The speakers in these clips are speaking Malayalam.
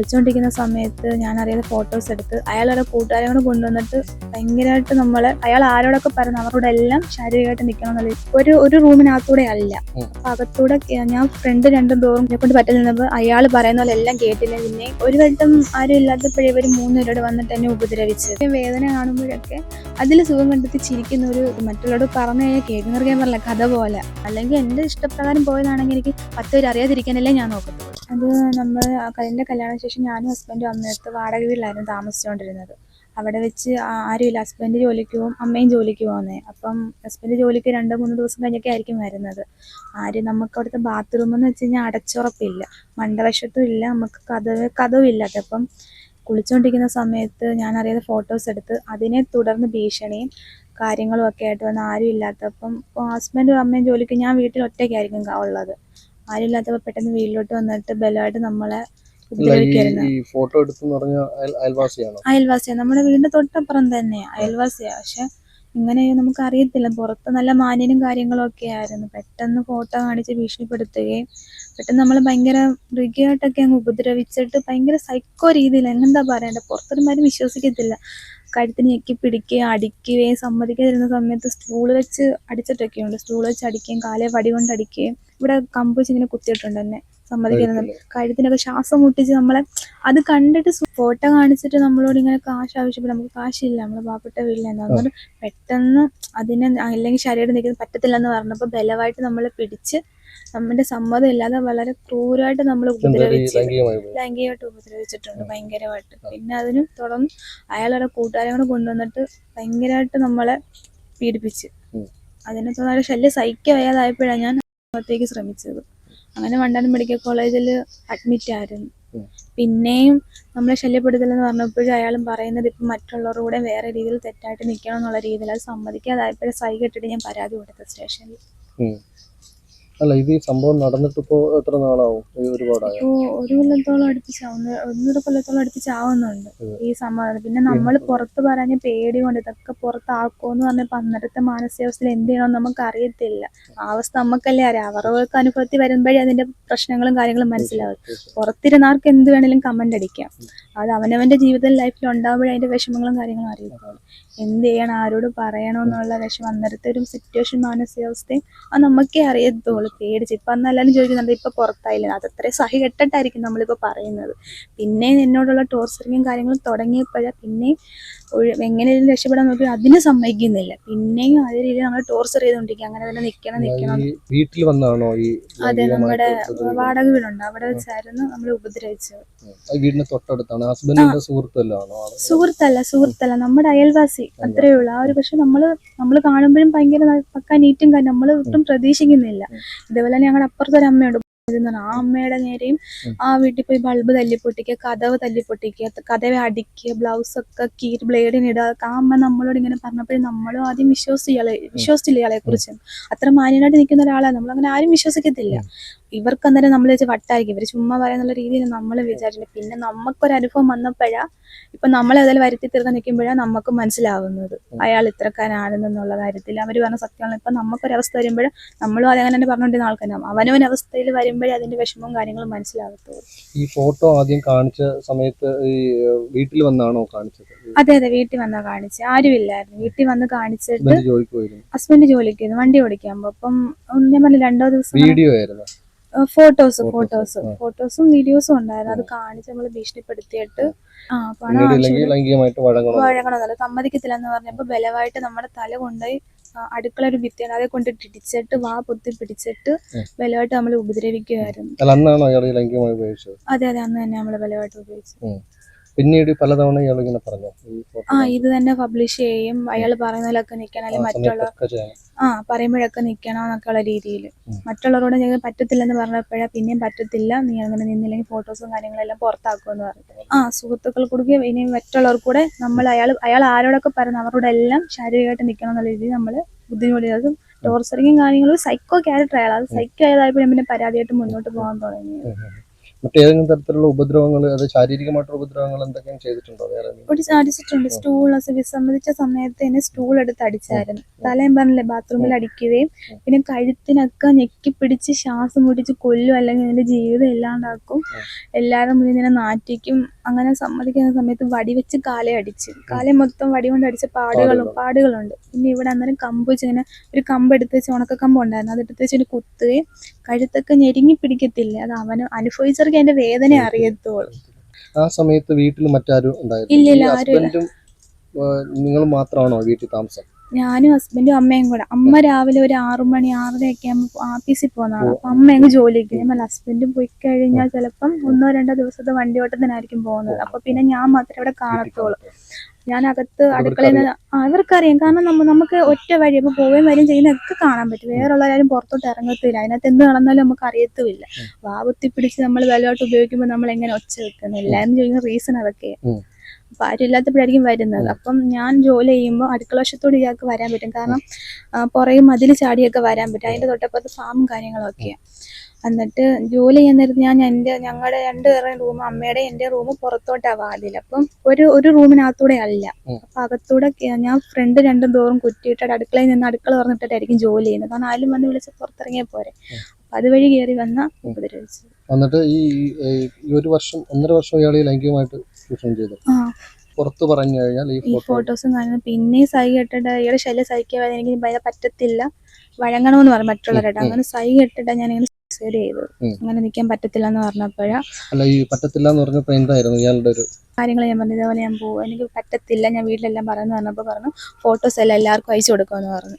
കുളിച്ചുകൊണ്ടിരിക്കുന്ന സമയത്ത് ഞാൻ അറിയാതെ ഫോട്ടോസ് എടുത്ത് അയാളുടെ കൂട്ടുകാരെ കൂടെ കൊണ്ടുവന്നിട്ട് ഭയങ്കരമായിട്ട് നമ്മളെ അയാൾ ആരോടൊക്കെ പറഞ്ഞു അവരോട് എല്ലാം ശാരീരികമായിട്ട് നിൽക്കണം എന്നുള്ള ഒരു ഒരു റൂമിനകത്തൂടെ അല്ല. അപ്പൊ അകത്തൂടെ ഞാൻ ഫ്രണ്ട് രണ്ടും ഡോറും കൊണ്ട് പറ്റുന്നപ്പോൾ അയാൾ പറയുന്ന പോലെ എല്ലാം കേട്ടില്ല. പിന്നെ ഒരു വട്ടം ആരും ഇല്ലാത്തപ്പോഴേ ഇവർ മൂന്നുപേരോട് വന്നിട്ട് എന്നെ ഉപദ്രവിച്ചത്. വേദന കാണുമ്പോഴൊക്കെ അതിൽ സുഖം കണ്ടെത്തി ചിരിക്കുന്ന ഒരു മറ്റുള്ളവരോട് പറഞ്ഞു കഴിഞ്ഞാൽ കേൾക്കുന്നവർക്ക് ഞാൻ പറഞ്ഞില്ല കഥ പോലെ. അല്ലെങ്കിൽ എന്റെ ഇഷ്ടപ്രകാരം പോയതാണെങ്കിൽ എനിക്ക് പത്ത് പേര് അറിയാതിരിക്കാനല്ലേ ഞാൻ നോക്കത്തുള്ളൂ. അത് നമ്മൾ എന്റെ കല്യാണ ശേഷം ഞാനും ഹസ്ബൻഡും അമ്മയടുത്ത് വാടക വീട്ടിലായിരുന്നു താമസിച്ചുകൊണ്ടിരുന്നത്. അവിടെ വെച്ച് ആരുമില്ല. ഹസ്ബൻഡ് ജോലിക്ക് പോകും അമ്മയും ജോലിക്ക് പോകുന്നത് അപ്പം ഹസ്ബൻഡ് ജോലിക്ക് രണ്ട് മൂന്ന് ദിവസം കഴിഞ്ഞൊക്കെ ആയിരിക്കും വരുന്നത്. ആരും നമുക്ക് അവിടുത്തെ ബാത്റൂം എന്ന് വെച്ച് കഴിഞ്ഞാൽ അടച്ചുറപ്പില്ല. മണ്ടവശത്തും ഇല്ല നമുക്ക് കഥവ് കഥവും ഇല്ലാത്ത അപ്പം കുളിച്ചുകൊണ്ടിരിക്കുന്ന സമയത്ത് ഞാൻ അറിയാതെ ഫോട്ടോസ് എടുത്ത് അതിനെ തുടർന്ന് ഭീഷണിയും കാര്യങ്ങളും ഒക്കെ ആയിട്ട് വന്ന് ആരും ഇല്ലാത്തപ്പം ഹസ്ബൻഡും അമ്മയും ജോലിക്ക് ഞാൻ വീട്ടിൽ ഒറ്റയ്ക്കായിരിക്കും ഉള്ളത്. ആരും പെട്ടെന്ന് വീട്ടിലോട്ട് വന്നിട്ട് ബലമായിട്ട് നമ്മളെ ഈ ഉപദ്രവിക്കായിരുന്നു. ഈ ഫോട്ടോ എടുത്തെന്ന് പറഞ്ഞ അയൽ അയൽവാസിയാണോ? നമ്മുടെ വീടിന്റെ തൊട്ടപ്പുറം തന്നെയാ അയൽവാസിയാ. പക്ഷെ ഇങ്ങനെ നമുക്ക് അറിയത്തില്ല പുറത്ത് നല്ല മാന്യനും കാര്യങ്ങളും ഒക്കെ ആയിരുന്നു പെട്ടെന്ന് ഫോട്ടോ കാണിച്ച് ഭീഷണിപ്പെടുത്തുകയും പെട്ടെന്ന് നമ്മൾ ഭയങ്കര മൃഗിയായിട്ടൊക്കെ അങ്ങ് ഉപദ്രവിച്ചിട്ട് ഭയങ്കര സൈക്കോ രീതിയിൽ എന്താ പറയണ്ടത് പുറത്തൊരുമാരും വിശ്വസിക്കത്തില്ല. കഴുത്തിന് ഞെക്കി പിടിക്കുകയും അടിക്കുകയും സമ്മതിക്കാതിരുന്ന സമയത്ത് സ്റ്റൂൾ വെച്ച് അടിച്ചിട്ടൊക്കെയുണ്ട്. സ്റ്റൂൾ വെച്ച് അടിക്കുകയും കാലെ വടി കൊണ്ട് അടിക്കുകയും. ഇവിടെ കമ്പ് വെച്ച് ഇങ്ങനെ കുത്തിയിട്ടുണ്ട് എന്നെ. സമ്മതിക്കാതിരുന്ന കഴുത്തിൽ. കഴുത്തിനൊക്കെ ശ്വാസം മുട്ടിച്ച് നമ്മളെ അത് കണ്ടിട്ട് ഫോട്ടോ കാണിച്ചിട്ട് നമ്മളോട് ഇങ്ങനെ കാശ് ആവശ്യപ്പെടും നമുക്ക് കാശില്ല നമ്മളെ പാവപ്പെട്ട വീട്ടിലാണ് അതുകൊണ്ട് പെട്ടെന്ന് അതിനെ അല്ലെങ്കിൽ ശരീരം നിൽക്കുന്ന പറ്റത്തില്ലെന്ന് പറഞ്ഞപ്പോൾ ബലമായിട്ട് നമ്മളെ പിടിച്ച് നമ്മുടെ സമ്മതം ഇല്ലാതെ വളരെ ക്രൂരമായിട്ട് നമ്മൾ ഉപദ്രവിച്ച് ലൈംഗികമായിട്ട് ഉപദ്രവിച്ചിട്ടുണ്ട് ഭയങ്കരമായിട്ട്. പിന്നെ അതിനും തുടർന്ന് അയാളുടെ കൂട്ടുകാരെ കൂടെ കൊണ്ടുവന്നിട്ട് ഭയങ്കരമായിട്ട് നമ്മളെ പീഡിപ്പിച്ച്. അതിനെ തുടർന്ന് ശല്യം സഹിക്കാൻ വയ്യാതായപ്പോഴാണ് ഞാൻ ആത്മഹത്യക്ക് ശ്രമിച്ചത്. അങ്ങനെ വണ്ടാനം മെഡിക്കൽ കോളേജിൽ അഡ്മിറ്റ് ആയിരുന്നു. പിന്നെയും നമ്മളെ ശല്യപ്പെടുത്തലെന്ന് പറഞ്ഞപ്പോഴും അയാളും പറയുന്നത് ഇപ്പം മറ്റുള്ളവരുടെ കൂടെ വേറെ രീതിയിൽ തെറ്റായിട്ട് നിൽക്കണം എന്നുള്ള രീതിയിൽ അത് സമ്മതിക്കാതായപ്പോഴും സൈ കെട്ടിട്ട് ഞാൻ പരാതി കൊടുത്ത സ്റ്റേഷനിൽ. അല്ല ഇത് ഈ സംഭവം നടന്നിട്ട് ഇപ്പോ എത്ര നാളാവും? ഒരുപാടായോ? ഒരു കൊല്ലത്തോളം അടുപ്പിച്ചാവുന്ന ഒന്നര കൊല്ലത്തോളം അടുപ്പിച്ചാവുന്നുണ്ട് ഈ സംഭവം. പിന്നെ നമ്മൾ പുറത്ത് പറയാൻ പേടി കൊണ്ട് ഇതൊക്കെ പുറത്താക്കുമെന്ന് പറഞ്ഞപ്പോ അന്നേരത്തെ മാനസികാവസ്ഥയിൽ എന്ത് ചെയ്യണമെന്ന് നമുക്ക് അറിയത്തില്ല. ആ അവസ്ഥ നമുക്കല്ലേ അറിയാം. അവർക്ക് അനുഭവത്തിൽ വരുമ്പോഴേ അതിന്റെ പ്രശ്നങ്ങളും കാര്യങ്ങളും മനസ്സിലാവും. പുറത്തിരുന്നവർക്ക് എന്ത് വേണേലും കമന്റ് അടിക്കാം. അത് അവനവന്റെ ജീവിതത്തിൽ ലൈഫിൽ ഉണ്ടാകുമ്പോഴേ അതിന്റെ വിഷമങ്ങളും കാര്യങ്ങളും അറിയത്തുള്ളൂ. എന്ത് ചെയ്യണം? ആരോട് പറയണമെന്നുള്ള വിഷമം. അന്നേരത്തെ ഒരു സിറ്റുവേഷൻ മാനസികാവസ്ഥയും അത് നമുക്കേ അറിയത്തുള്ളൂ. പേടിച്ച്. ഇപ്പം അന്ന് എല്ലാവരും ചോദിക്കുന്നുണ്ട് ഇപ്പം പുറത്തായില്ല? അതത്രേ സഹി കെട്ടിട്ടായിരിക്കും നമ്മളിപ്പോൾ പറയുന്നത്. പിന്നെ എന്നോടുള്ള ടോർച്ചറിങ്ങും കാര്യങ്ങളും തുടങ്ങിയപ്പോഴാണ് പിന്നെ എങ്ങനെയും രക്ഷപ്പെടാൻ നോക്കി അതിന് സമ്മതിക്കുന്നില്ല. പിന്നെയും അതേ രീതിയിൽ നമ്മൾ ടോർച്ചർ ചെയ്തുകൊണ്ടിരിക്കുക. അങ്ങനെ തന്നെ നിൽക്കണം നിൽക്കണം ഈ വീട്ടിൽ വന്നാണോ ഈ അതെ നമ്മുടെ? വാടക വീടുണ്ട് അവിടെ വെച്ചായിരുന്നു നമ്മളെ ഉപദ്രവിച്ചത്. ഉം. ആ വീടിന് തൊട്ടടുത്താണ്. ഹസ്ബൻഡിന്റെ സുഹൃത്തല്ലോ? സുഹൃത്തല്ല സുഹൃത്തല്ല. നമ്മുടെ അയൽവാസി അത്രേ ഉള്ളൂ ആ ഒരു പക്ഷെ നമ്മൾ നമ്മൾ കാണുമ്പോഴും ഭയങ്കര പക്കാ നീറ്റും കാര്യം നമ്മൾ ഒട്ടും പ്രതീക്ഷിക്കുന്നില്ല. ഉം. ഇതേപോലെ തന്നെ ഞങ്ങളുടെ അപ്പുറത്തൊരു അമ്മയുണ്ട്. ആ അമ്മയുടെ നേരെയും ആ വീട്ടിൽ പോയി ബൾബ് തല്ലിപ്പൊട്ടിക്കുക കഥവ് തല്ലിപ്പൊട്ടിക്കുക കഥവ അടിക്കുക ബ്ലൗസ് ഒക്കെ കീർ ബ്ലേഡിന് ഇടുക. ആ അമ്മ നമ്മളോട് ഇങ്ങനെ പറഞ്ഞപ്പോഴും നമ്മളും ആദ്യം വിശ്വസിച്ച് ഇയാളെ വിശ്വസിച്ചില്ല ഇയാളെ കുറിച്ച് അത്ര മാന്യനായിട്ട് നിൽക്കുന്ന ഒരാളാണ് നമ്മളങ്ങനെ ആരും വിശ്വസിക്കത്തില്ല. ഇവർക്ക് അന്നേരം നമ്മൾ വെച്ച് വട്ടായിരിക്കും. ഇവർ ചുമ്മാ പറയാനുള്ള രീതിയിൽ നമ്മൾ വിചാരിച്ചില്ല. പിന്നെ നമുക്കൊരു അനുഭവം വന്നപ്പോഴാ ഇപ്പൊ നമ്മളെ അതിൽ വരുത്തി തീർക്കാൻ നിൽക്കുമ്പോഴാണ് നമുക്ക് മനസ്സിലാവുന്നത്. അയാൾ ഇത്രക്കാരാണെന്നുള്ള കാര്യത്തിൽ. അവർ പറഞ്ഞ സത്യമാണ്. ഇപ്പൊ നമുക്കൊരവസ്ഥ വരുമ്പോഴും നമ്മളും അതങ്ങനെ തന്നെ പറഞ്ഞുകൊണ്ടിരുന്ന ആൾക്കാരാണ് അവനവൻ അവസ്ഥയിൽ വരുമ്പോഴേ അതിന്റെ വിഷമവും കാര്യങ്ങളും മനസ്സിലാകത്തുള്ളൂ ഈ ഫോട്ടോ ആദ്യം കാണിച്ച സമയത്ത് ഈ വീട്ടിൽ വന്നാണോ കാണിച്ചത്? അതെ അതെ. വീട്ടിൽ വന്നാ കാണിച്ചത്. ആരും ഇല്ലായിരുന്നു. വീട്ടിൽ വന്ന് കാണിച്ചിട്ട് ഹസ്ബൻഡ് ജോലിക്ക് പോയിരുന്നു. വണ്ടി ഓടിക്കാൻ അപ്പം ഞാൻ പറഞ്ഞു രണ്ടോ ദിവസം വീഡിയോ ആയിരുന്നു. Photos photos. ഫോട്ടോസും വീഡിയോസും ഉണ്ടായിരുന്നു. അത് കാണിച്ച് നമ്മൾ ഭീഷണിപ്പെടുത്തിയിട്ട് ആ പണം വഴങ്ങണമെന്നല്ല സമ്മതിക്കത്തില്ല എന്ന് പറഞ്ഞപ്പോ ബലമായിട്ട് നമ്മുടെ തല കൊണ്ടുപോയി അടുക്കള ഒരു ഭിത്തിയാണ് അതെ കൊണ്ട് ഇടിച്ചിട്ട് വാ പൊത്തി പിടിച്ചിട്ട്. ബലമായിട്ട് നമ്മൾ ഉപദ്രവിക്കുമായിരുന്നു അതെ അതെ അന്ന് തന്നെ നമ്മൾ ബലമായിട്ട് ഉപയോഗിച്ചു പിന്നീട് പലതവണ ഇയാൾ ഇങ്ങനെ പറഞ്ഞു ആ ഇത് തന്നെ പബ്ലിഷ് ചെയ്യും. അയാൾ പറയുന്നതിലൊക്കെ നിൽക്കണം. അല്ലെങ്കിൽ മറ്റുള്ള ആ പറയുമ്പോഴൊക്കെ നിൽക്കണം എന്നൊക്കെയുള്ള രീതിയിൽ. മറ്റുള്ളവരോട് ഞങ്ങൾ പറ്റത്തില്ലെന്ന് പറഞ്ഞപ്പോഴാ പിന്നെയും പറ്റത്തില്ല. നീ അങ്ങനെ നിന്നില്ലെങ്കിൽ ഫോട്ടോസും കാര്യങ്ങളെല്ലാം പുറത്താക്കുമെന്ന് പറഞ്ഞു. ആ സുഹൃത്തുക്കൾ കൊടുക്കുക ഇനി മറ്റുള്ളവർ കൂടെ നമ്മൾ അയാൾ അയാൾ ആരോടൊക്കെ പറഞ്ഞു അവരോടെ എല്ലാം ശാരീരികമായിട്ട് നിൽക്കണം എന്നുള്ള രീതിയിൽ നമ്മൾ ബുദ്ധിമുട്ടിയതും ടോർച്ചറിങ്ങും കാര്യങ്ങളും സൈക്കോ ക്യാരക്ടർ അയാൾ അത് സൈക്കോ ആയതായപ്പോഴും പിന്നെ പരാതിയായിട്ട് മുന്നോട്ട് പോകാൻ തുടങ്ങി. മറ്റേതെങ്കിലും തരത്തിലുള്ള ഉപദ്രവങ്ങൾ അത് ശാരീരികമായിട്ടുള്ള ഉപദ്രവങ്ങൾ എന്തൊക്കെയും ചെയ്തിട്ടുണ്ടോ? വേറെ? ഒരു അടിച്ചിട്ടുണ്ട് സ്റ്റൂൾ വിസമ്മതിച്ച സമയത്ത് തന്നെ സ്റ്റൂൾ എടുത്ത് അടിച്ചായിരുന്നു. തലയും പറഞ്ഞില്ലേ ബാത്റൂമിൽ അടിക്കുകയും. പിന്നെ കഴുത്തിനൊക്കെ ഞെക്കി പിടിച്ച് ശ്വാസം മുടിച്ച് കൊല്ലും അല്ലെങ്കിൽ നിന്റെ ജീവിതം ഇല്ലാണ്ടാക്കും. എല്ലാവരും മുന്നിൽ നിന്നെ നാറ്റിക്കും. അങ്ങനെ സമ്മതിക്കുന്ന സമയത്ത് വടി വെച്ച് കാലേ അടിച്ച്. കാലേ മൊത്തം വടി കൊണ്ട് അടിച്ച പാടുകളും. പാടുകളുണ്ട്. പിന്നെ ഇവിടെ അന്നേരം കമ്പ് വെച്ച് ഇങ്ങനെ ഒരു കമ്പ് എടുത്ത് വെച്ച് ഉണക്ക കമ്പ് ഉണ്ടായിരുന്നു. അതെടുത്ത് വെച്ച് ഇങ്ങനെ കുത്തുകയും കഴുത്തൊക്കെ ഞെരുങ്ങി പിടിക്കത്തില്ല? അത് അവന് അനുഭവിച്ചവർക്ക് അതിന്റെ വേദന അറിയത്തുള്ളൂ. ആ സമയത്ത് വീട്ടിൽ മറ്റാരും ഇല്ല, ആരും നിങ്ങൾ മാത്രമാണോ വീട്ടിൽ താമസം? ഞാനും ഹസ്ബൻഡും അമ്മയും കൂടെ. അമ്മ രാവിലെ ഒരു ആറു മണി ആറരയൊക്കെ ആകുമ്പോൾ ആഫീസിൽ പോകുന്നതാണ് അപ്പൊ അമ്മ അങ്ങ് ജോലിക്ക് ഞാൻ ഹസ്ബൻഡും പോയി കഴിഞ്ഞാൽ ചിലപ്പം ഒന്നോ രണ്ടോ ദിവസത്തെ വണ്ടി ഓട്ടത്തിനായിരിക്കും പോകുന്നത്. അപ്പൊ പിന്നെ ഞാൻ മാത്രമേ ഇവിടെ കാണത്തുള്ളൂ. ഞാൻ അകത്ത് അടുക്കളയിൽ നിന്ന് അവർക്കറിയാം. കാരണം നമ്മ നമുക്ക് ഒറ്റ വഴി അപ്പൊ പോവുകയും വരികയും ചെയ്യുന്നതൊക്കെ കാണാൻ പറ്റും. വേറെ ആരും പുറത്തോട്ട് ഇറങ്ങത്തില്ല. അതിനകത്ത് എന്ത് നടന്നാലും നമുക്ക് അറിയത്തുമില്ല. വാവുത്തി പിടിച്ച് നമ്മൾ വിലയോട്ട് ഉപയോഗിക്കുമ്പോൾ നമ്മൾ എങ്ങനെ ഒച്ച വെക്കുന്നില്ല? എന്ന് ചോദിക്കുന്ന റീസൺ അതൊക്കെ ഉം. അപ്പൊ ആരും ഇല്ലാത്തപ്പോഴായിരിക്കും വരുന്നത് അപ്പം ഞാൻ ജോലി ചെയ്യുമ്പോൾ അടുക്കള വശത്തോട് ഇയാൾക്ക് വരാൻ പറ്റും. കാരണം പുറകെ മതിൽ ചാടിയൊക്കെ വരാൻ പറ്റും. അതിന്റെ തൊട്ടപ്പുറത്ത് ഫാമും കാര്യങ്ങളൊക്കെയാണ് എന്നിട്ട് ജോലി ചെയ്യാൻ നേരത്ത് ഞാൻ എന്റെ ഞങ്ങളുടെ രണ്ട് രണ്ടുപേരുടെ റൂം അമ്മയുടെ എന്റെ റൂം പുറത്തോട്ടാണ് വാതിൽ. അപ്പം ഒരു ഒരു റൂമിനകത്തൂടെ അല്ല. അപ്പം അകത്തൂടെ ഞാൻ ഫ്രണ്ട് രണ്ടും ഡോറും കുറ്റിയിട്ടിട്ട് അടുക്കളയിൽ നിന്ന് അടുക്കള തുറന്നിട്ടായിരിക്കും ജോലി ചെയ്യുന്നത്. കാരണം ആരും വന്ന് വിളിച്ച് പുറത്തിറങ്ങിയാൽ പോരെ. അപ്പം അതുവഴി കയറി വന്ന ഉപദ്രവിച്ചു എന്നിട്ട് ഈ ഒരു വർഷം ഒന്നര വർഷം ഇയാൾ ലൈംഗികമായിട്ട് ചൂഷണം ചെയ്തു. പുറത്ത് പറഞ്ഞു കഴിഞ്ഞാൽ ഈ ഫോട്ടോസ് ഫോട്ടോ ഫോട്ടോസും കാണുന്നത് പിന്നെ സൈ കെട്ടിട്ട് ഇയാളെ ശല്യം സഹിക്കാതെ എനിക്ക് പറ്റത്തില്ല. വഴങ്ങണമെന്ന് പറഞ്ഞു മറ്റുള്ളവരുടെ. അങ്ങനെ സൈ കെട്ടിട്ട് ഞാൻ ഇങ്ങനെ സൂസൈഡ് ചെയ്തത് അങ്ങനെ നിൽക്കാൻ പറ്റത്തില്ല എന്ന് പറഞ്ഞപ്പോഴാ അല്ല ഈ പറ്റത്തില്ല എന്ന് പറഞ്ഞപ്പോ എന്തായിരുന്നു? ഇയാളുടെ ഒരു കാര്യങ്ങൾ ഞാൻ പറഞ്ഞു ഇതേപോലെ ഞാൻ പോകും എനിക്ക് പറ്റത്തില്ല ഞാൻ വീട്ടിലെല്ലാം പറയുന്നു പറഞ്ഞപ്പോൾ പറഞ്ഞു ഫോട്ടോസ് എല്ലാം എല്ലാവർക്കും അയച്ചു കൊടുക്കുമെന്ന് പറഞ്ഞു.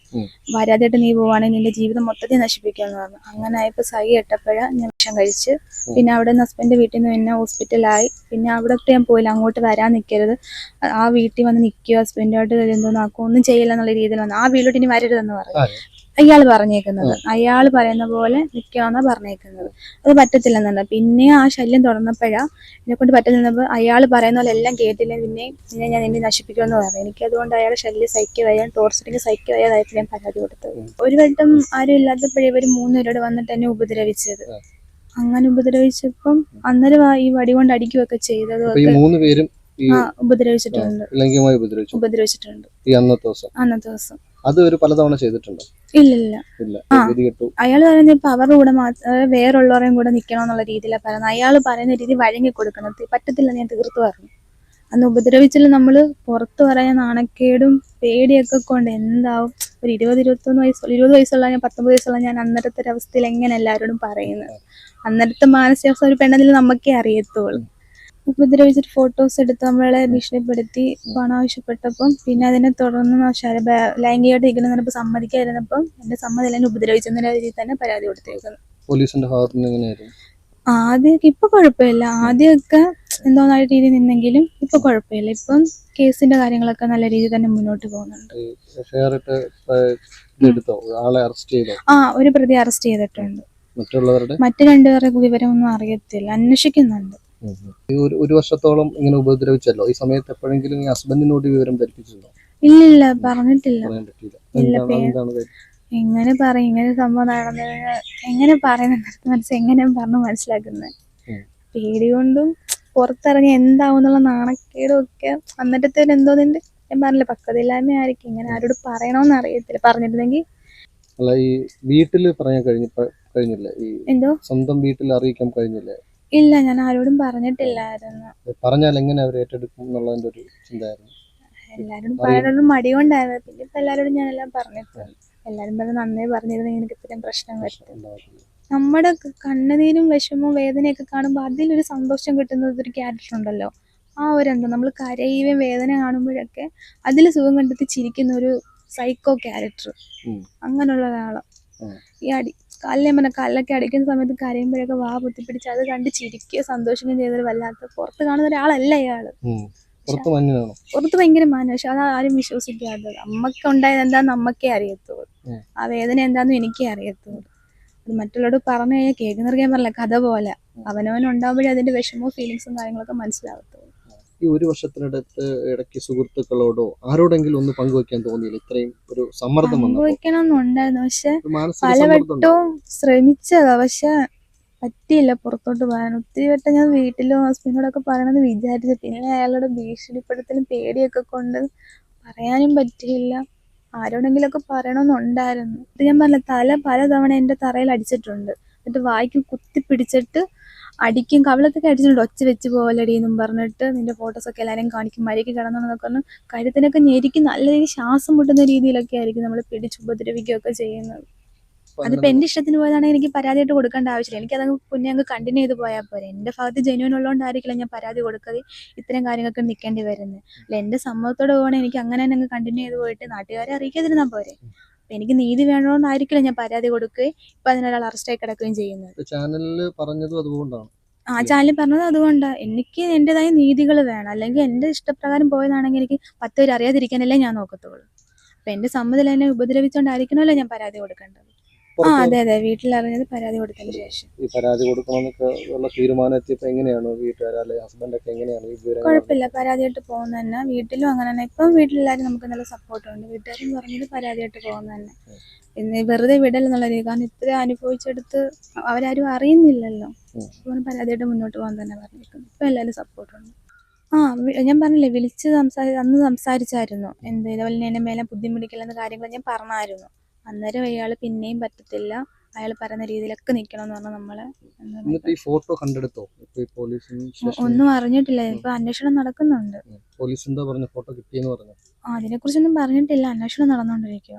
വരാതായിട്ട് നീ പോവാണെങ്കിൽ നിന്റെ ജീവിതം മൊത്തത്തിൽ നശിപ്പിക്കുമെന്ന് പറഞ്ഞു. അങ്ങനെ ആയപ്പോൾ സൈ കെട്ടപ്പോഴാ ഞാൻ വിഷം കഴിച്ച്. പിന്നെ അവിടെ നിന്ന് ഹസ്ബൻഡ് വീട്ടിൽ നിന്ന് പിന്നെ ഹോസ്പിറ്റലായി. പിന്നെ അവിടത്തെ ഞാൻ പോയില്ല അങ്ങോട്ട് വരാൻ നിൽക്കരുത് ആ വീട്ടിൽ വന്ന് നിൽക്കുക ഹസ്ബൻഡുമായിട്ട് എന്തോന്നാക്കും ഒന്നും ചെയ്യില്ല എന്നുള്ള രീതിയിൽ വന്നു ആ വീട്ടിലോട്ട് ഇനി വരരുതെന്ന് പറഞ്ഞു? അയാൾ പറഞ്ഞേക്കുന്നത്. അയാൾ പറയുന്ന പോലെ നിൽക്കാന്നാ പറഞ്ഞേക്കുന്നത്. അത് പറ്റത്തില്ലെന്നുണ്ട്. പിന്നെ ആ ശല്യം തുടർന്നപ്പോഴാ എന്നെ കൊണ്ട് പറ്റുന്നപ്പോൾ അയാൾ പറയുന്ന പോലെ എല്ലാം കേട്ടില്ല പിന്നെ പിന്നെ ഞാൻ എന്നെ നശിപ്പിക്കുമെന്ന് പറഞ്ഞു. എനിക്ക് അതുകൊണ്ട് അയാളെ ശല്യം സഹിക്കുകയോ ടോർച്ചറിങ് സഹിക്കുകയോ അതായത് ഞാൻ പരാതി കൊടുത്തത്. ഒരു വട്ടം ആരും ഇല്ലാത്തപ്പോഴേ ഇവർ മൂന്നുപേരോട് വന്നിട്ട് എന്നെ ഉപദ്രവിച്ചത്. അങ്ങനെ ഉപദ്രവിച്ചപ്പം അന്നേരം ഈ വടി കൊണ്ട് അടിക്കുകയൊക്കെ ചെയ്തത് മൂന്ന് പേരും ഉപദ്രവിച്ചിട്ടുണ്ട്. ഉപദ്രവിച്ചിട്ടുണ്ട്. ഈ അന്നത്തെ ദിവസം. അന്നത്തെ ദിവസം. അത് ഒരു പലതവണ ചെയ്തിട്ടുണ്ടോ? ഇല്ലില്ല. കെട്ടു. അയാൾ പറയുന്നത് ഇപ്പൊ അവരുടെ കൂടെ മാത്രം വേറുള്ളവരെയും കൂടെ നിക്കണോന്നുള്ള രീതിയിലാണ് പറയുന്നത്. അയാൾ പറയുന്ന രീതി വഴങ്ങി കൊടുക്കണം. പറ്റത്തില്ല ഞാൻ തീർത്തു പറഞ്ഞു. അന്ന് ഉപദ്രവിച്ചാൽ നമ്മൾ. പുറത്തു പറയാൻ നാണക്കേടും പേടിയൊക്കെ കൊണ്ട് എന്താവും? ഒരു ഇരുപത് ഇരുപത്തൊന്ന് വയസ്സ് ഇരുപത് വയസ്സുള്ള ഞാൻ പത്തൊമ്പത് വയസ്സുള്ള ഞാൻ അന്നേരത്തെ ഒരു അവസ്ഥയിൽ എങ്ങനെ എല്ലാവരോടും പറയുന്നത്? അന്നേരത്തെ മാനസികാവസ്ഥ ഒരു പെണ്ണതിൽ നമുക്കേ അറിയത്തുള്ളൂ. ഉപദ്രവിച്ചിട്ട് ഫോട്ടോസ് എടുത്ത് നമ്മളെ ഭീഷണിപ്പെടുത്തി പണം ആവശ്യപ്പെട്ടപ്പം പിന്നെ അതിനെ തുടർന്ന് ലൈംഗികമായിട്ട് ഇരിക്കുന്നതിനപ്പോൾ സമ്മതിക്കാതിരുന്നപ്പം എന്റെ സമ്മതം എന്നെ ഉപദ്രവിച്ചെന്ന രീതിയിൽ തന്നെ പരാതി കൊടുത്തേക്കുന്നു പോലീസിന്റെ ഭാഗത്ത് നിന്ന് എങ്ങനെയായിരുന്നു? ആദ്യമൊക്കെ ഇപ്പൊ കുഴപ്പമില്ല. ആദ്യമൊക്കെ എന്തോന്നായ രീതിയിൽ നിന്നെങ്കിലും ഇപ്പൊ കുഴപ്പമില്ല. ഇപ്പം കേസിന്റെ കാര്യങ്ങളൊക്കെ നല്ല രീതി തന്നെ മുന്നോട്ട് പോകുന്നുണ്ട്. ആ ഒരു പ്രതി അറസ്റ്റ് ചെയ്തിട്ടുണ്ട്. മറ്റുള്ളവരുടെ? മറ്റു രണ്ടുപേരുടെ വിവരമൊന്നും അറിയത്തില്ല. അന്വേഷിക്കുന്നുണ്ട്. ഒരു ഒരു വർഷത്തോളം ഇങ്ങനെ ഉപദ്രവിച്ചല്ലോ? ഈ സമയത്ത് എപ്പോഴെങ്കിലും ഈ ഹസ്ബൻഡിനോട് വിവരം ധരിപ്പിച്ചിരുന്നോ? ഇല്ലില്ല പറഞ്ഞിട്ടില്ല. പറയാൻ പറ്റിയില്ല. ഇല്ല, എന്താണ് പേ- എന്താണ് കാര്യം? എങ്ങനെ പറയും? ഇങ്ങനെ സംഭവം നടന്നത് എങ്ങനെ പറയുന്നത് മനസ്സിൽ എങ്ങനെ പറഞ്ഞു മനസ്സിലാക്കുന്നത് ഉം. പേടി കൊണ്ടും പുറത്തിറങ്ങി എന്താവും എന്നുള്ള നാണക്കേടും ഒക്കെ അന്നത്തെ എന്തോ നിന്റെ ഞാൻ പറഞ്ഞില്ല പക്വതയില്ലായ്മ ആയിരിക്കും. ഇങ്ങനെ ആരോട് പറയണോന്ന് അറിയത്തില്ല. പറഞ്ഞിരുന്നെങ്കിൽ അല്ല ഈ വീട്ടിൽ പറയാൻ കഴിഞ്ഞ കഴിഞ്ഞില്ലേ? ഈ എന്തോ? സ്വന്തം വീട്ടിൽ അറിയിക്കാൻ കഴിഞ്ഞില്ലേ? ഇല്ല ഞാൻ ആരോടും പറഞ്ഞിട്ടില്ലായിരുന്നു. പറഞ്ഞാൽ എങ്ങനെ അവർ ഏറ്റെടുക്കും എന്നുള്ളതിന്റെ ഒരു ചിന്തയായിരുന്നു എല്ലാരോടും പറയാനൊന്നും മടി കൊണ്ടായിരുന്നു. പിന്നെ ഇപ്പൊ എല്ലാരോടും ഞാനെല്ലാം പറഞ്ഞിട്ടുണ്ട്. എല്ലാരും പറഞ്ഞു നന്നേ പറഞ്ഞിരുന്നു എനിക്ക് ഇത്രയും പ്രശ്നം വരും നമ്മുടെ കണ്ണുനീരും വിഷമവും വേദനയൊക്കെ കാണുമ്പോൾ അതിലൊരു സന്തോഷം കിട്ടുന്നത് ഒരു ക്യാരക്ടർ ഉണ്ടല്ലോ. ആ ഒരു എന്താ നമ്മൾ കരയുകയും വേദന കാണുമ്പോഴൊക്കെ അതിൽ സുഖം കണ്ടെത്തി ചിരിക്കുന്ന ഒരു സൈക്കോ ക്യാരക്ടർ അങ്ങനെയുള്ള ഒരാളാണ് ഈ അടി കല്ലെ പറഞ്ഞ കാലിലൊക്കെ അടിക്കുന്ന സമയത്ത് കരയുമ്പോഴൊക്കെ വാ പൊത്തിപ്പിടിച്ച് അത് കണ്ട് ചിരിക്കുകയോ സന്തോഷിക്കുകയും ചെയ്തൊരു വല്ലാത്ത പുറത്ത് കാണുന്ന ഒരാളല്ല അയാൾ. പുറത്ത് ഭയങ്കര മാനം. പക്ഷെ അത് ആരും വിശ്വസിക്കാത്തത് അമ്മയ്ക്ക് ഉണ്ടായത് എന്താന്ന് അമ്മക്കേ അറിയത്തുള്ളൂ. ആ വേദന എന്താന്ന് എനിക്കേ അറിയത്തുള്ളൂ. അത് മറ്റുള്ളവരോട് പറഞ്ഞു കഴിഞ്ഞാൽ കേൾക്കുന്നവർക്ക് ഞാൻ പറഞ്ഞില്ല കഥ പോലെ. അവനവൻ ഉണ്ടാകുമ്പോഴേ അതിന്റെ വിഷമവും ഫീലിങ്സും കാര്യങ്ങളൊക്കെ മനസ്സിലാവത്തുള്ളൂ. ഈ ഒരു വർഷത്തിനടുത്ത് ഇടയ്ക്ക് സുഹൃത്തുക്കളോടോ ആരോടെങ്കിലും ഒന്ന് പങ്കുവെക്കാൻ തോന്നിയില്ല? ഇത്രയും ഒരു സമ്മർദ്ദം പക്ഷെ? പലവട്ടവും ശ്രമിച്ചതാ. പക്ഷെ പറ്റിയില്ല പുറത്തോട്ട് പോകാൻ. ഒത്തിരി വട്ടം ഞാൻ വീട്ടിലും ഹസ്ബൻഡിനോടൊക്കെ പറയണമെന്ന് വിചാരിച്ചു. പിന്നെ അയാളുടെ ഭീഷണിപ്പെടുത്തലും പേടിയൊക്കെ കൊണ്ട് പറയാനും പറ്റിയില്ല. ആരോടെങ്കിലൊക്കെ പറയണമെന്നുണ്ടായിരുന്നു. ഇത് ഞാൻ പറഞ്ഞ തല പലതവണ എന്റെ തറയിൽ അടിച്ചിട്ടുണ്ട്. എന്നിട്ട് വായിക്ക് കുത്തി പിടിച്ചിട്ട് അടിക്കും കവളത്തൊക്കെ അടിച്ചിട്ടുണ്ട്. ഒച്ച വെച്ച് പോകലടി എന്നും പറഞ്ഞിട്ട് നിന്റെ ഫോട്ടോസൊക്കെ എല്ലാവരും കാണിക്കും. മരിക്ക് കിടന്നെന്നൊക്കെ പറഞ്ഞു കരുത്തിനൊക്കെ ഞെരിക്കും നല്ല രീതിയിൽ ശ്വാസം മുട്ടുന്ന രീതിയിലൊക്കെ ആയിരിക്കും നമ്മൾ പിടിച്ച് ഉപദ്രവിക്കുകയൊക്കെ ചെയ്യുന്നത്. അതിപ്പോ എന്റെ ഇഷ്ടത്തിന് പോയതാണെങ്കിൽ എനിക്ക് പരാതിയായിട്ട് കൊടുക്കേണ്ട ആവശ്യമില്ല. എനിക്ക് അതങ്ങ് കുഞ്ഞെ അങ്ങ് കണ്ടിന്യൂ ചെയ്ത് പോയാൽ പോരെ. എന്റെ ഭാഗത്ത് ജെന്യൂൻ ഉള്ളതുകൊണ്ടായിരിക്കില്ല ഞാൻ പരാതി കൊടുക്കാതെ ഇത്തരം കാര്യങ്ങൾക്ക് നിൽക്കേണ്ടി വരുന്നത്. അല്ല എന്റെ സമ്മതത്തോടെ പോകണേ എനിക്ക് അങ്ങനെ തന്നെ അങ്ങ് കണ്ടിന്യൂ ചെയ്ത് പോയിട്ട് നാട്ടുകാരെ അറിയിക്കാതിരുന്നാൽ പോരെ. അപ്പൊ എനിക്ക് നീതി വേണമെന്നായിരിക്കില്ല ഞാൻ പരാതി കൊടുക്കുകയും ഇപ്പൊ അതിനൊരാൾ അറസ്റ്റായി കിടക്കുകയും ചെയ്യുന്നത്. ചാനലിൽ പറഞ്ഞതും അതുകൊണ്ടാണ്. ആ ചാനലിൽ പറഞ്ഞത് അതുകൊണ്ടാണ് എനിക്ക് എന്റേതായ നീതികൾ വേണം. അല്ലെങ്കിൽ എന്റെ ഇഷ്ടപ്രകാരം പോയതാണെങ്കിൽ എനിക്ക് പത്ത് പേര് അറിയാതിരിക്കാനല്ലേ ഞാൻ നോക്കത്തുള്ളൂ. അപ്പൊ എന്റെ സമ്മതിൽ എന്നെ ഉപദ്രവിച്ചുകൊണ്ടായിരിക്കണമല്ലോ ഞാൻ പരാതി കൊടുക്കേണ്ടത്. ആ അതെ അതെ. പരാതി കൊടുത്തതിന് ശേഷം. ഈ പരാതി കൊടുക്കണമെന്നൊക്കെ ഉള്ള തീരുമാനം എത്തിയപ്പോ എങ്ങനെയാണ് വീട്ടുകാർ ഹസ്ബൻഡ് ഒക്കെ എങ്ങനെയാണ് ഈ കുഴപ്പമില്ല. പരാതിയായിട്ട് പോകുന്ന തന്നെ. വീട്ടിലും അങ്ങനെ തന്നെ. ഇപ്പം വീട്ടിലെല്ലാവരും നമുക്ക് നല്ല സപ്പോർട്ടുണ്ട് വീട്ടുകാരും പറഞ്ഞത് പരാതിയായിട്ട് പോകുന്ന തന്നെ. പിന്നെ വെറുതെ വിടലെന്നുള്ള രീതി. കാരണം ഇത്ര അനുഭവിച്ചെടുത്ത് അവരാരും അറിയുന്നില്ലല്ലോ. പരാതിയായിട്ട് മുന്നോട്ട് പോകാൻ തന്നെ പറഞ്ഞിരിക്കുന്നു. ഇപ്പം എല്ലാവരും സപ്പോർട്ടുണ്ട് ആ ഞാൻ പറഞ്ഞില്ലേ വിളിച്ച് സംസാരി അന്ന് സംസാരിച്ചായിരുന്നു. എന്ത് ഇതുപോലെ എന്നെ മേലെ ബുദ്ധിമുട്ടിക്കില്ലെന്ന കാര്യങ്ങൾ ഞാൻ പറഞ്ഞായിരുന്നു. അന്നേരം അയാൾ പിന്നെയും പറ്റത്തില്ല. അയാൾ പറയുന്ന രീതിയിലൊക്കെ നിൽക്കണം എന്ന് പറഞ്ഞാൽ നമ്മളെ ഫോട്ടോ കണ്ടെടുത്തോ? ഒന്നും അറിഞ്ഞിട്ടില്ല. ഇപ്പൊ അന്വേഷണം നടക്കുന്നുണ്ട്. പോലീസ് എന്താ പറഞ്ഞു ഫോട്ടോ കിട്ടിയെന്ന് പറഞ്ഞു? ആ, അതിനെക്കുറിച്ചൊന്നും പറഞ്ഞിട്ടില്ല. അന്വേഷണം നടന്നുകൊണ്ടിരിക്കുക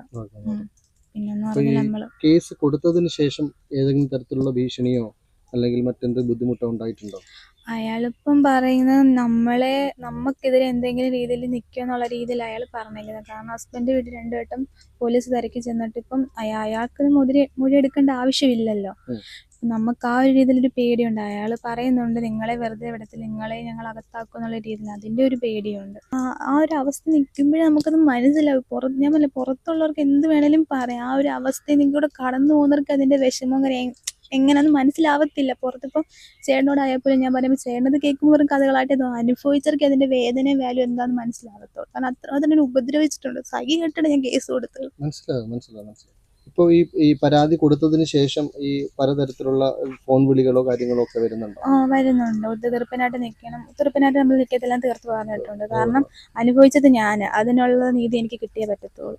പിന്നെ കേസ് കൊടുത്തതിന് ശേഷം ഏതെങ്കിലും തരത്തിലുള്ള ഭീഷണിയോ അല്ലെങ്കിൽ മറ്റെന്ത് ബുദ്ധിമുട്ടോ ഉണ്ടായിട്ടുണ്ടോ? അയാളിപ്പം പറയുന്നത് നമ്മളെ നമുക്കെതിരെ എന്തെങ്കിലും രീതിയിൽ നിൽക്കുക എന്നുള്ള രീതിയിൽ അയാൾ പറഞ്ഞേക്കുന്നത് കാരണം ഹസ്ബൻഡ് വീട്ടിൽ രണ്ടു വട്ടം പോലീസ് തിരക്കി ചെന്നിട്ട് ഇപ്പം അയാ അയാൾക്ക് മുതിരി മൊഴി എടുക്കേണ്ട ആവശ്യമില്ലല്ലോ. നമുക്ക് ആ ഒരു രീതിയിലൊരു പേടിയുണ്ട്. അയാൾ പറയുന്നുണ്ട് നിങ്ങളെ വെറുതെ വിടത്തില്ല നിങ്ങളെ ഞങ്ങൾ അകത്താക്കും എന്നുള്ള രീതിയിൽ അതിന്റെ ഒരു പേടിയുണ്ട്. ആ ഒരു അവസ്ഥ നിൽക്കുമ്പോഴേ നമുക്കത് മനസ്സിലാവും. പുറത്ത് ഞാൻ പറഞ്ഞില്ല പുറത്തുള്ളവർക്ക് എന്ത് വേണേലും പറയാം. ആ ഒരു അവസ്ഥയിൽ നിൽക്കൂടെ കടന്നു പോകുന്നവർക്ക് അതിന്റെ വിഷമം എങ്ങനെയാന്ന് മനസ്സിലാവത്തില്ല. പുറത്തിപ്പം ചേട്ടനോടായപ്പോലും ഞാൻ പറയുമ്പോൾ ചേട്ടനത് കേൾക്കുമ്പോൾ വെറും കഥകളായിട്ട് തോന്നും. അനുഭവിച്ചവർക്ക് അതിന്റെ വേദന വാല്യൂ എന്താണെന്ന് മനസ്സിലാകത്തുള്ളൂ കാരണം അത്ര തന്നെ ഉപദ്രവിച്ചിട്ടുണ്ട്. സഹി കേട്ടാണ് ഞാൻ കേസ് കൊടുത്തത്. മനസ്സിലാകും മനസ്സിലാകും മനസ്സിലാകും ഇപ്പോൾ ഈ ഈ പരാതി കൊടുത്തതിന് ശേഷം ഈ പലതരത്തിലുള്ള ഫോൺ വിളികളോ കാര്യങ്ങളോ ഒക്കെ വരുന്നുണ്ടോ? ആ വരുന്നുണ്ട്. തീർപ്പനായിട്ട് നിൽക്കണം. തീർപ്പനായിട്ട് നമ്മൾ നിൽക്കത്തെല്ലാം തീർത്ത് പറഞ്ഞിട്ടുണ്ട്. കാരണം അനുഭവിച്ചത് ഞാൻ അതിനുള്ള നീതി എനിക്ക് കിട്ടിയേ പറ്റത്തുള്ളൂ.